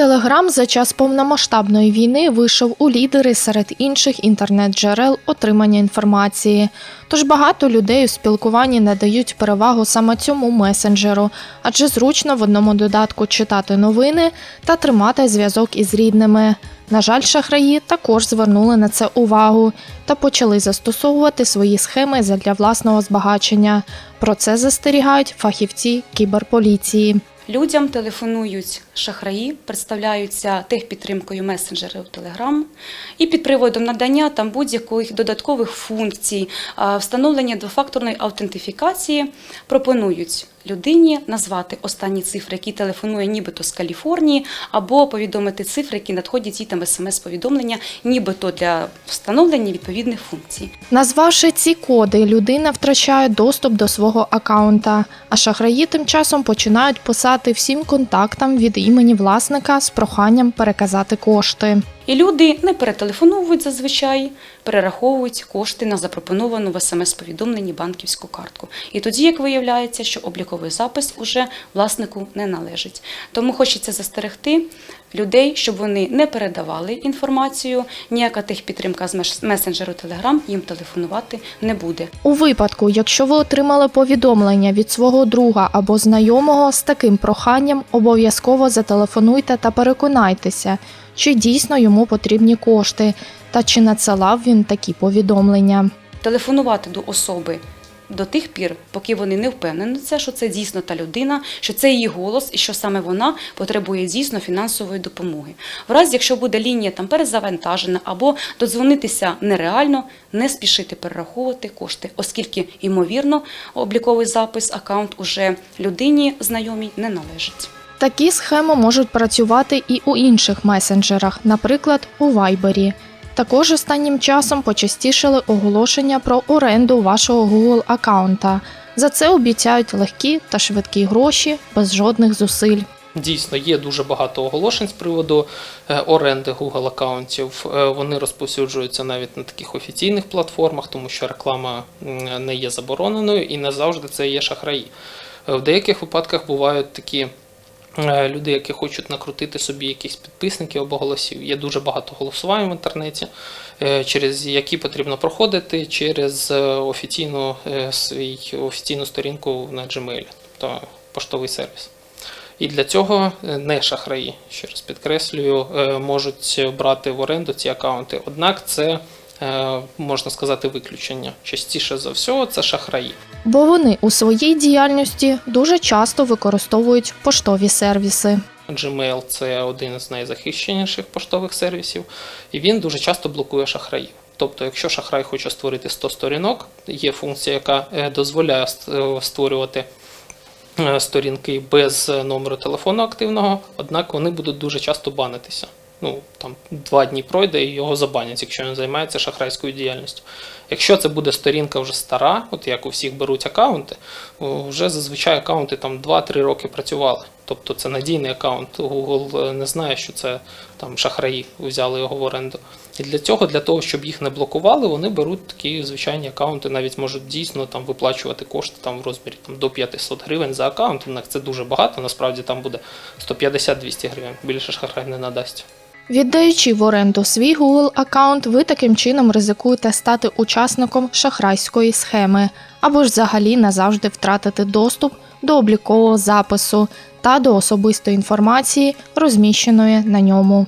Телеграм за час повномасштабної війни вийшов у лідери серед інших інтернет-джерел отримання інформації. Тож багато людей у спілкуванні надають перевагу саме цьому месенджеру, адже зручно в одному додатку читати новини та тримати зв'язок із рідними. На жаль, шахраї також звернули на це увагу та почали застосовувати свої схеми задля власного збагачення. Про це застерігають фахівці кіберполіції. Людям телефонують шахраї, представляються техпідтримкою месенджерів Telegram. І під приводом надання там будь-яких додаткових функцій, встановлення двофакторної автентифікації пропонують людині назвати останні цифри, які телефонує нібито з Каліфорнії, або повідомити цифри, які надходять їй там смс-повідомлення, нібито для встановлення відповідних функцій. Назвавши ці коди, людина втрачає доступ до свого акаунта, а шахраї тим часом починають писати всім контактам від імені власника з проханням переказати кошти. І люди не перетелефоновують зазвичай, перераховують кошти на запропоновану в смс-повідомленні банківську картку. І тоді, як виявляється, що обліковий запис уже власнику не належить. Тому хочеться застерегти людей, щоб вони не передавали інформацію. Ніяка техпідтримка з месенджеру Telegram їм телефонувати не буде. У випадку, якщо ви отримали повідомлення від свого друга або знайомого з таким проханням, обов'язково зателефонуйте та переконайтеся, чи дійсно йому потрібні кошти та чи надсилав він такі повідомлення. телефонувати до особи до тих пір, поки вони не впевнені це, що це дійсно та людина, що це її голос і що саме вона потребує дійсно фінансової допомоги. В разі, якщо буде лінія там перезавантажена або додзвонитися нереально, не спішити перераховувати кошти, оскільки, ймовірно, обліковий запис, аккаунт уже людині знайомій не належить. Такі схеми можуть працювати і у інших месенджерах, наприклад, у Вайбері. Також останнім часом почастішили оголошення про оренду вашого Google аккаунта. За це обіцяють легкі та швидкі гроші без жодних зусиль. Дійсно, є дуже багато оголошень з приводу е, оренди Google аккаунтів. Е, Вони розповсюджуються навіть на таких офіційних платформах, тому що реклама не є забороненою і не завжди це є шахраї. Е, В деяких випадках бувають такі люди, які хочуть накрутити собі якісь підписників або голосів. Є дуже багато голосувань в інтернеті, е, через які потрібно проходити через е, офіційну, е, свій, офіційну сторінку на Gmail, тобто поштовий сервіс. І для цього е, не шахраї, ще раз підкреслюю, е, можуть брати в оренду ці акаунти. Однак це е, можна сказати виключення. Частіше за всього це шахраї. Бо вони у своїй діяльності дуже часто використовують поштові сервіси. Gmail це один з найзахищеніших поштових сервісів, і він дуже часто блокує шахраїв. Тобто, якщо шахрай хоче створити 100 сторінок, є функція, яка е, дозволяє е, створювати е, сторінки без номеру телефону активного, однак вони будуть дуже часто банитися. Ну, там два дні пройде і його забанять, якщо він займається шахрайською діяльністю. Якщо це буде сторінка вже стара, от як у всіх беруть аккаунти, вже зазвичай аккаунти там 2-3 роки працювали. Тобто це надійний аккаунт. Google е, не знає, що це там шахраї взяли його в оренду. І для цього, для того, щоб їх не блокували, вони беруть такі звичайні аккаунти, навіть можуть дійсно там виплачувати кошти там в розмірі там, до 500 гривень за аккаунт. Однак це дуже багато. Насправді там буде 150-200 гривень. Більше шахрай не надасть. Віддаючи в оренду свій Google аккаунт, ви таким чином ризикуєте стати учасником шахрайської схеми або ж взагалі назавжди втратити доступ до облікового запису та до особистої інформації, розміщеної на ньому.